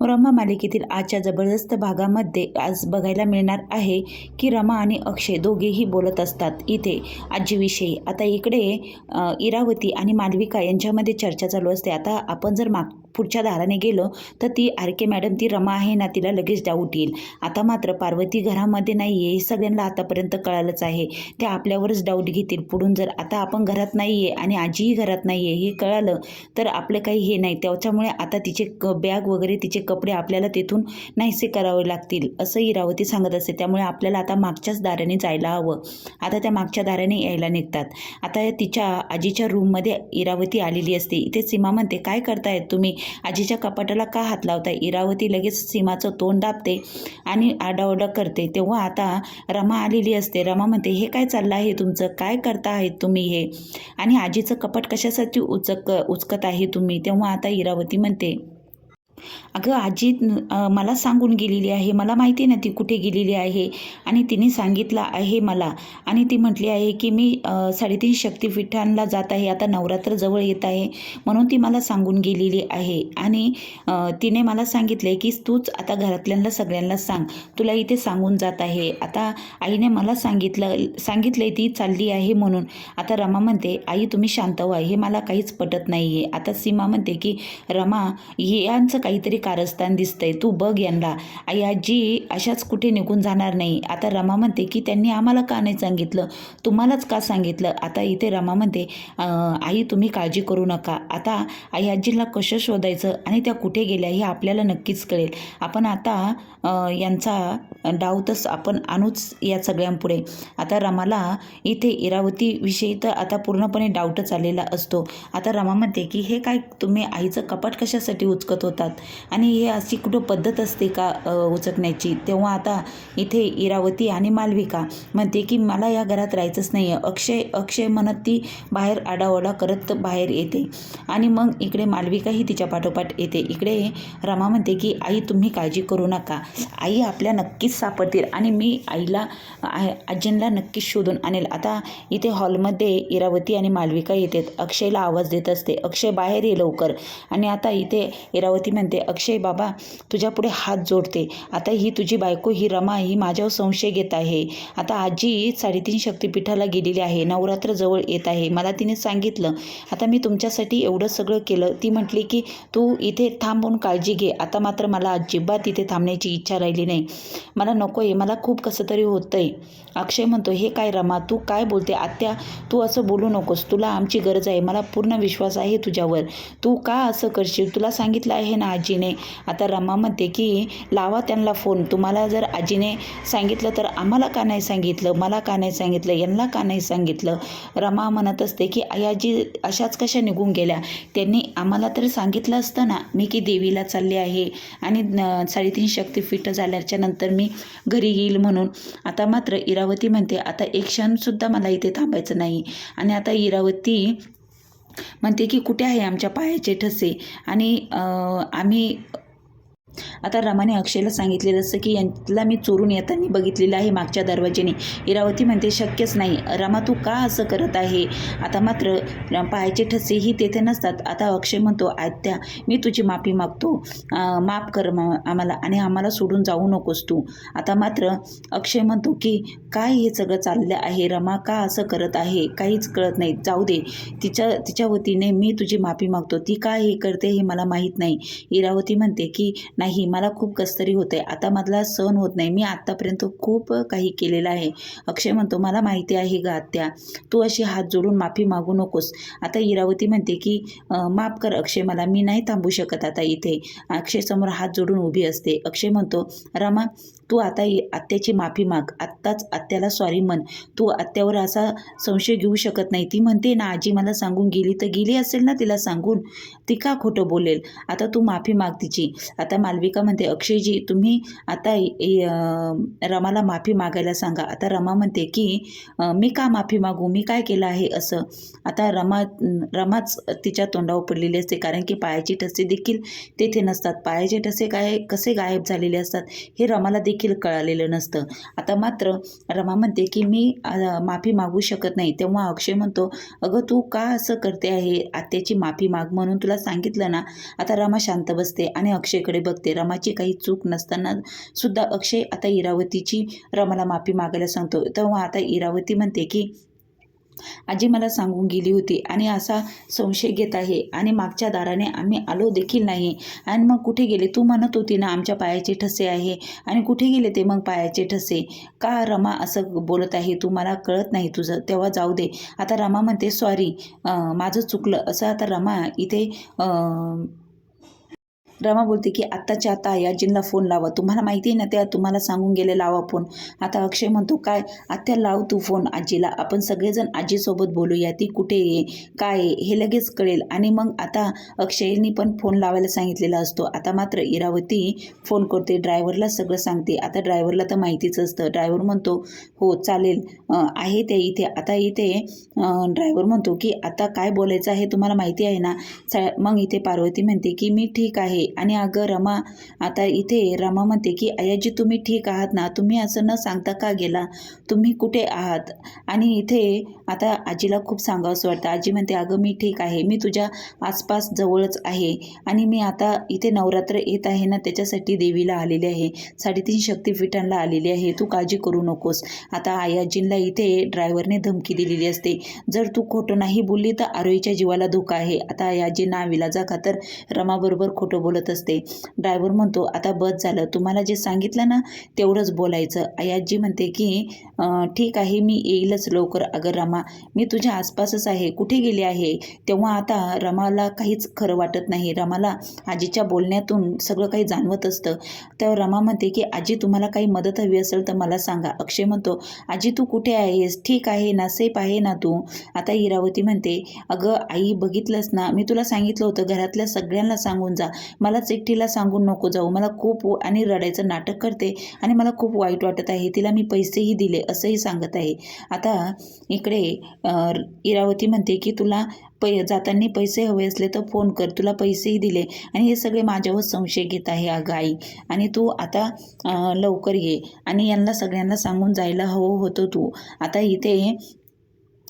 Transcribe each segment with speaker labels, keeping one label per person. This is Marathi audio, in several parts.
Speaker 1: रमा मालिकेतील आजच्या जबरदस्त भागामध्ये आज बघायला मिळणार आहे की रमा आणि अक्षय दोघेही बोलत असतात इथे. आजीविषयी. आता इकडे इरावती आणि मालविका यांच्यामध्ये चर्चा चालू असते. आता आपण जर माग पुढच्या दाराने गेलो तर ती आर के मॅडम ती रमा आहे ना तिला लगेच डाऊट येईल आता मात्र पार्वती घरामध्ये नाही आहे हे सगळ्यांना आतापर्यंत कळालंच आहे. ते आपल्यावरच डाऊट घेतील. पुढून जर आता आपण घरात नाही आहे आणि आजीही घरात नाही आहे हे कळालं तर आपलं काही हे नाही. त्याच्यामुळे आता तिचे क बॅग वगैरे तिचे कपडे आपल्याला तिथून नाहीसे करावे लागतील असं इरावती सांगत असते त्यामुळे आपल्याला आता मागच्याच दाराने जायला हवं. आता त्या मागच्या दाराने यायला निघतात. आता तिच्या आजीच्या रूममध्ये इरावती आलेली असते. इथे सीमा म्हणते काय करतायत तुम्ही? आजीच्या कपाटाला का हात लावताय? इरावती लगेच सीमाचं तोंड दाबते आणि आडाओडा करते. तेव्हा आता रमा आलेली असते. रमा म्हणते हे काय चाललं आहे तुमचं? काय करता आहेत तुम्ही हे? आणि आजीचं कपाट कशासाठी उचक उचकत आहे तुम्ही? तेव्हा आता इरावती म्हणते अगं आजी मला सांगून गेलेली आहे. मला माहिती आहे ना ती कुठे गेलेली आहे. आणि तिने सांगितलं आहे मला. आणि ती म्हटली आहे की मी साडेतीन शक्तिपीठांना जात आहे. आता नवरात्र जवळ येत आहे. म्हणून ती मला सांगून गेलेली आहे. आणि तिने मला सांगितलं आहे की तूच आता घरातल्यांना सगळ्यांना सांग. तुला इथे सांगून जात आहे. आता आईने मला सांगितलं सांगितलंय ती चालली आहे म्हणून. आता रमा म्हणते आई तुम्ही शांत व्हा. हे मला काहीच पटत नाही आहे आता सीमा म्हणते की रमा यांचं काही काहीतरी कारस्थान दिसतंय. तू बघ यांना. आई आजी अशाच कुठे निघून जाणार नाही. आता रमा म्हणते की त्यांनी आम्हाला का नाही सांगितलं? तुम्हालाच का सांगितलं? आता इथे रमा म्हणते आई तुम्ही काळजी करू नका. आता आई आजीला कसं शोधायचं आणि त्या कुठे गेल्या हे आपल्याला नक्कीच कळेल. आपण आता यांचा डावतच आपण आणूच या सगळ्यांपुढे. आता रमाला इथे इरावतीविषयी तर आता पूर्णपणे डाऊटच आलेला असतो. आता रमा म्हणते की हे काय तुम्ही आईचं कपाट कशासाठी उचकत होतात? आणि हे अशी कुठं पद्धत असते का उचकण्याची? तेव्हा आता इथे इरावती आणि मालविका म्हणते की मला या घरात राहायचंच नाही आहे अक्षय अक्षय म्हणत ती बाहेर आडाओडा करत बाहेर येते. आणि मग इकडे मालविकाही तिच्या पाठोपाठ येते. इकडे रमा म्हणते की आई तुम्ही काळजी करू नका. आई आपल्या नक्कीच सापडतील. आणि मी आईला आजींना नक्कीच शोधून आणेल. आता इथे हॉलमध्ये इरावती आणि मालविका येतात. अक्षयला आवाज देत असते. अक्षय बाहेर ये लवकर. आणि आता इथे इरावती म्हणते अक्षय बाबा तुझ्यापुढे हात जोडते. आता ही तुझी बायको ही रमा ही माझ्यावर संशय घेत आहे. आता आजी साडेतीन शक्तिपीठाला गेलेली आहे. नवरात्र जवळ येत आहे. मला तिने सांगितलं आता मी तुमच्यासाठी एवढं सगळं केलं. ती म्हटली की तू इथे थांबून काळजी घे. आता मात्र मला अजिबात इथे थांबण्याची इच्छा राहिली नाही. मला नको आहे मला खूप कसं तरी होतंय. अक्षय म्हणतो हे काय रमा तू काय बोलते? आत्या तू असं बोलू नकोस. तुला आमची गरज आहे. मला पूर्ण विश्वास आहे तुझ्यावर. तू का असं करशील? तुला सांगितलं आहे ना आजीने. आता रमा म्हणते की लावा त्यांना फोन. तुम्हाला जर आजीने सांगितलं तर आम्हाला का नाही सांगितलं? मला का नाही सांगितलं? यांना का नाही सांगितलं? रमा म्हणत असते की आई आजी अशाच कशा निघून गेल्या? त्यांनी आम्हाला तर सांगितलं असतं ना मी की देवीला चालले आहे आणि साडेतीन शक्तिपीठ झाल्याच्यानंतर मी घरी येईल म्हणून. आता मात्र इरावती म्हणते आता एक क्षणसुद्धा मला इथे थांबायचं नाही. आणि आता इरावती म्हणते की कुठे आहे आमच्या पायाचे ठसे? आणि आम्ही आता रमाने अक्षयला सांगितलेलं जसं की यांना मी चोरून येताना बघितलेलं आहे मागच्या दरवाजेने. इरावती म्हणते शक्यच नाही. रमा तू का असं करत आहे? आता मात्र पायाचे ठसेही तेथे नसतात. आता अक्षय म्हणतो आत्या मी तुझी माफी मागतो. माफ कर आम्हाला आणि आम्हाला सोडून जाऊ नकोस तू. आता मात्र अक्षय म्हणतो की काय हे सगळं चाललं आहे? रमा का असं करत आहे? काहीच कळत नाही. जाऊ दे. तिच्या तिच्या वतीने मी तुझी माफी मागतो. ती काय हे करते हे मला माहीत नाही. इरावती म्हणते की नाही नाही मला खूप कसतरी होते. आता मधला सहन होत नाही. मी आत्तापर्यंत खूप काही केलेलं आहे. अक्षय म्हणतो मला माहिती आहे ग आत्या तू अशी हात जोडून माफी मागू नकोस. आता इरावती म्हणते की माफ कर अक्षय मला मी नाही थांबू शकत आता इथे. अक्षयसमोर हात जोडून उभी असते. अक्षय म्हणतो रमा तू आता आत्याची माफी माग. आत्ताच आत्याला सॉरी म्हण. तू आत्यावर असा संशय घेऊ शकत नाही. ती म्हणते ना आजी मला सांगून गेली तर गेली असेल ना तिला सांगून. ती का खोटं बोलेल? आता तू माफी माग तिची. आता मालविका म्हणते अक्षयजी तुम्ही आता रमाला माफी मागायला सांगा. आता रमा म्हणते की मी का माफी मागू? मी काय केलं आहे असं? आता रमा रमाच तिच्या तोंडावर पडलेली असते कारण की पायाची ठसे देखील तेथे नसतात. पायाचे ठसे काय कसे गायब झालेले असतात हे रमाला देखील देखील कळालेलं नसतं. आता मात्र रमा म्हणते की मी माफी मागू शकत नाही. तेव्हा अक्षय म्हणतो अगं तू का असं करते आहे? आत्याची माफी माग म्हणून तुला सांगितलं ना? आता रमा शांत बसते आणि अक्षयकडे बघते. रमाची काही चूक नसताना सुद्धा अक्षय आता इरावतीची रमाला माफी मागायला सांगतो. तेव्हा आता इरावती म्हणते की आजी मला सांगून गेली होती आणि असा संशय घेत आहे आणि मागच्या दाराने आम्ही आलो देखील नाही. आणि मग कुठे गेले? तू म्हणत होती ना आमच्या पायाचे ठसे आहे. आणि कुठे गेले ते मग पायाचे ठसे? का रमा असं बोलत आहे? तू मला कळत नाही तुझं. तेव्हा जाऊ दे. आता रमा म्हणते सॉरी माझं चुकलं. असं आता रमा इथे रमा बोलते की आत्ताच्या आता आयाजींना फोन लावा. तुम्हाला माहिती आहे ना त्या तुम्हाला सांगून गेले लावा फोन. आता अक्षय म्हणतो काय आत्या लाव तू फोन आजीला. आपण सगळेजण आजीसोबत बोलूया. ती कुठे आहे? काय आहे? हे लगेच कळेल. आणि मग आता अक्षयनी पण फोन लावायला सांगितलेला असतो. आता मात्र इरावती फोन करते ड्रायव्हरला सगळं सांगते. आता ड्रायव्हरला तर माहितीच असतं. ड्रायव्हर म्हणतो हो चालेल. आहे ते इथे. आता इथे ड्रायव्हर म्हणतो की आता काय बोलायचं आहे? तुम्हाला माहिती आहे ना? मग इथे पार्वती म्हणते की मी ठीक आहे. आणि अगं रमा आता इथे रमा म्हणते की अयाजी तुम्ही ठीक आहात ना? तुम्ही असं न सांगता का गेला? तुम्ही कुठे आहात? आणि इथे आता आजीला खूप सांगावंसं वाटतं. आजी म्हणते अगं मी ठीक आहे. मी तुझ्या आसपास जवळच आहे आणि मी आता इथे नवरात्र येत आहे ना? त्याच्यासाठी देवीला आलेले आहे. साडेतीन शक्तीपीठांला आलेली आहे. तू काळजी करू नकोस. आता आयाजींना इथे ड्रायव्हरने धमकी दिलेली असते. जर तू खोटं नाही बोलली तर आरोईच्या जीवाला धोका आहे. आता आयाजी ना विलाजा खातर रमाबरोबर खोटं बोल बोलत असते. ड्रायव्हर म्हणतो आता बस झालं. तुम्हाला जे सांगितलं ना तेवढंच बोलायचं. आयाजी म्हणते की ठीक आहे मी येईलच लवकर. अगं रमा मी तुझ्या आसपासच आहे. कुठे गेली आहे? तेव्हा आता रमाला काहीच खरं वाटत नाही. रमाला आजीच्या बोलण्यातून सगळं काही जाणवत असतं. तेव्हा रमा म्हणते की आजी तुम्हाला काही मदत हवी असेल तर मला सांगा. अक्षय म्हणतो आजी तू कुठे आहेस? ठीक आहे ना सेफ आहे ना तू? आता इरावती म्हणते अगं आई बघितलंस ना? मी तुला सांगितलं होतं घरातल्या सगळ्यांना सांगून जा. मलाच एकटीला सांगून नको जाऊ. मला खूप आणि रडायचं नाटक करते आणि मला खूप वाईट वाटत आहे. तिला मी पैसेही दिले असंही सांगत आहे. आता इकडे इरावती म्हणते की तुला पै जाताना पैसे हवे असले तर फोन कर. तुला पैसेही दिले. आणि हे सगळे माझ्यावर संशय घेत आहे अगं आई. आणि तू आता लवकर ये. आणि यांना सगळ्यांना सांगून जायला हवं होतं तू. आता इथे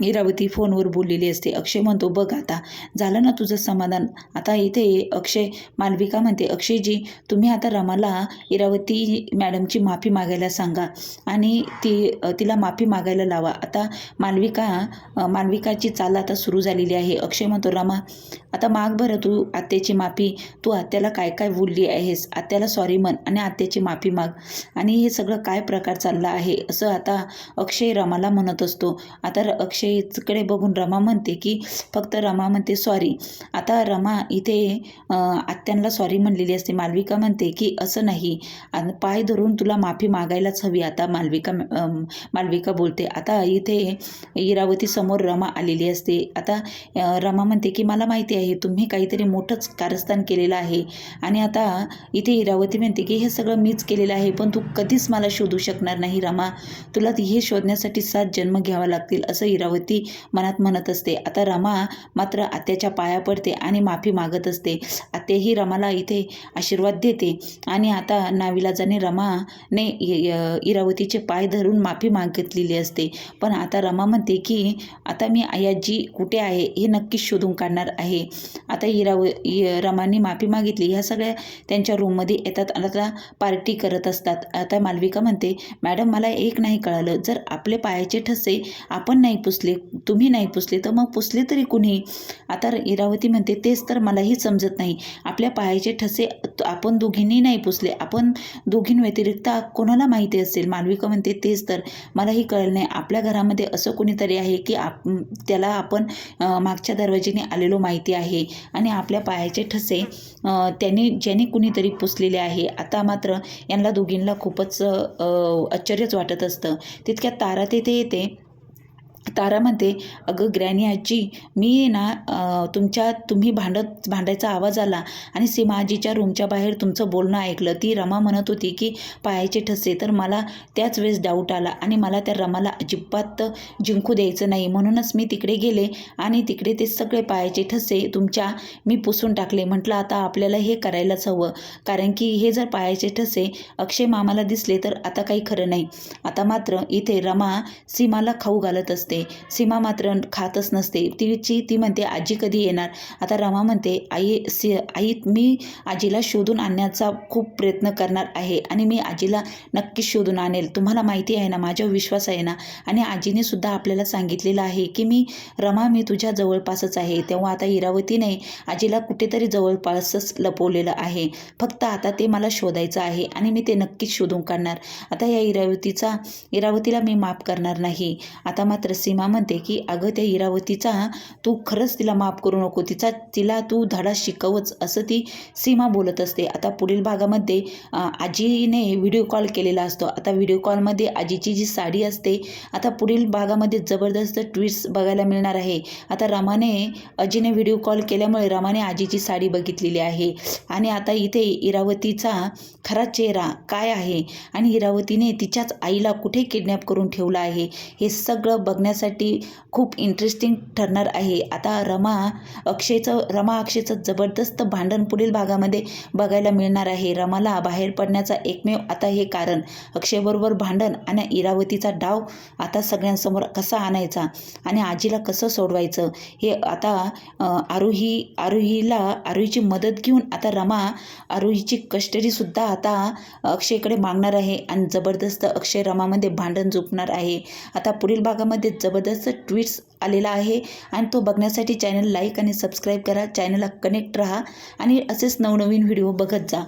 Speaker 1: इरावती फोनवर बोललेली असते. अक्षय म्हणतो बघ आता झालं ना तुझं समाधान? आता इथे अक्षय मालविका म्हणते अक्षयजी तुम्ही आता रमाला इरावती मॅडमची माफी मागायला सांगा आणि ती तिला माफी मागायला लावा. आता मालविका मालविकाची चाल आता सुरू झालेली आहे. अक्षय म्हणतो रमा आता माग बरं तू आत्याची माफी. तू आत्याला काय काय बोलली आहेस? आत्याला सॉरी म्हण आणि आत्याची माफी माग. आणि हे सगळं काय प्रकार चालला आहे? असं आता अक्षय रमाला म्हणत असतो. आता र- अक्षयकडे बघून रमा म्हणते की फक्त रमा म्हणते सॉरी आता रमा इथे आत्यांना सॉरी म्हणलेली असते. मालविका म्हणते की असं नाही. आणि पाय धरून तुला माफी मागायलाच हवी. आता मालविका मालविका बोलते आता इथे इरावती समोर रमा आलेली असते. आता रमा म्हणते की मला माहिती आहे तुम्ही काहीतरी मोठंच कारस्थान केलेलं आहे. आणि आता इथे इरावती म्हणते की हे सगळं मीच केलेलं आहे पण तू कधीच मला शोधू शकणार नाही रमा. तुला ती हे शोधण्यासाठी सात जन्म घ्यावा लागतील असं इरावती मनात म्हणत असते. आता रमा मात्र आत्याच्या पाया पडते आणि माफी मागत असते. आत्याही रमाला इथे आशीर्वाद देते. आणि आता नाविलाजाने रमाने इरावतीचे पाय धरून माफी मागितलेली असते. पण आता रमा म्हणते की आता मी आयाजी कुठे आहे हे नक्कीच शोधून काढणार आहे. आता इराव रमाने माफी मागितली. ह्या सगळ्या त्यांच्या रूममध्ये येतात आणि आता पार्टी करत असतात. आता मालविका म्हणते मॅडम मला एक नाही कळालं. जर आपले पायाचे ठसे आपण नाही पुसले तुम्ही नाही पुसले तर मग पुसले तरी कुणी आता इरावती म्हणते तेच तर मलाही समजत नाही. आपल्या पायाचे ठसे आपण दोघींनी नाही पुसले. आपण दोघींव्यतिरिक्त कोणाला माहिती असेल? मालविका म्हणते तेच तर. मलाही कळलं नाही. आपल्या घरामध्ये असं कोणीतरी आहे की आप त्याला आपण मागच्या दरवाजेने आलेलो माहिती आहे आणि आपल्या पायाचे ठसे त्यांनी ज्यांनी कुणीतरी पुसलेले आहे. आता मात्र यांना दोघींना खूपच आश्चर्यच वाटत असतं. तितक्या तारा तेथे येते. तारा म्हणते अगं ग्रॅनी आजी मी ना तुमच्या तुम्ही भांडत भांडायचा आवाज आला आणि सीमा आजीच्या रूमच्या बाहेर तुमचं बोलणं ऐकलं. ती रमा म्हणत होती की पायाचे ठसे. तर मला त्याच वेळेस डाऊट आला आणि मला त्या रमाला अजिबात जिंकू द्यायचं नाही. म्हणूनच मी तिकडे गेले आणि तिकडे ते सगळे पायाचे ठसे तुमच्या मी पुसून टाकले. म्हटलं आता आपल्याला हे करायलाच हवं. कारण की हे जर पायाचे ठसे अक्षय मामाला दिसले तर आता काही खरं नाही. आता मात्र इथे रमा सीमाला खाऊ घालत असते. असते सीमा मात्र खातच नसते. तिची ती म्हणते आजी कधी येणार? आता रमा म्हणते आई सी आई मी आजीला शोधून आणण्याचा खूप प्रयत्न करणार आहे आणि मी आजीला नक्कीच शोधून आणेल. तुम्हाला माहिती आहे ना माझ्यावर विश्वास आहे ना आणि आजीने सुद्धा आपल्याला सांगितलेलं आहे की मी रमा मी तुझ्या जवळपासच आहे. तेव्हा आता इरावतीने आजीला कुठेतरी जवळपासच लपवलेलं आहे. फक्त आता ते मला शोधायचं आहे आणि मी ते नक्कीच शोधून काढणार. आता या इरावतीचा इरावतीला मी माफ करणार नाही. आता मात्र सीमा म्हणते की अगं त्या इरावतीचा तू खरंच तिला माफ करू नको. तिचा तिला तू धडा शिकवच असं ती सीमा बोलत असते. आता पुढील भागामध्ये आजीने व्हिडिओ कॉल केलेला असतो. आता व्हिडिओ कॉलमध्ये आजीची जी साडी असते आता पुढील भागामध्ये जबरदस्त ट्विट्स बघायला मिळणार आहे. आता रामाने अजीने व्हिडिओ कॉल केल्यामुळे रामाने आजीची साडी बघितलेली आहे. आणि आता इथे इरावतीचा खरा चेहरा काय आहे? आणि इरावतीने तिच्याच आईला कुठे किडनॅप करून ठेवलं आहे? हे सगळं बघण्यासाठी खूप इंटरेस्टिंग ठरणार आहे. आता रमा अक्षयचं रमा अक्षयचं जबरदस्त भांडण पुढील भागामध्ये बघायला मिळणार आहे. रमाला बाहेर पडण्याचा एकमेव आता हे कारण. अक्षयबरोबर भांडण आणि इरावतीचा डाव आता सगळ्यांसमोर कसा आणायचा आणि आजीला कसं सोडवायचं हे आता आरोही आरोहीला आरोहीची मदत घेऊन आता रमा आरोहीची कस्टडीसुद्धा आता अक्षयकडे मागणार आहे आणि जबरदस्त अक्षय रमामध्ये भांडण झुकणार आहे. आता पुढील भागामध्ये जबरदस्त ट्विट्स आलेला आहे. आणि तो बघण्यासाठी चॅनल लाईक आणि सबस्क्राईब करा. चॅनलला कनेक्ट राहा. आणि असेच नवनवीन व्हिडिओ बघत जा.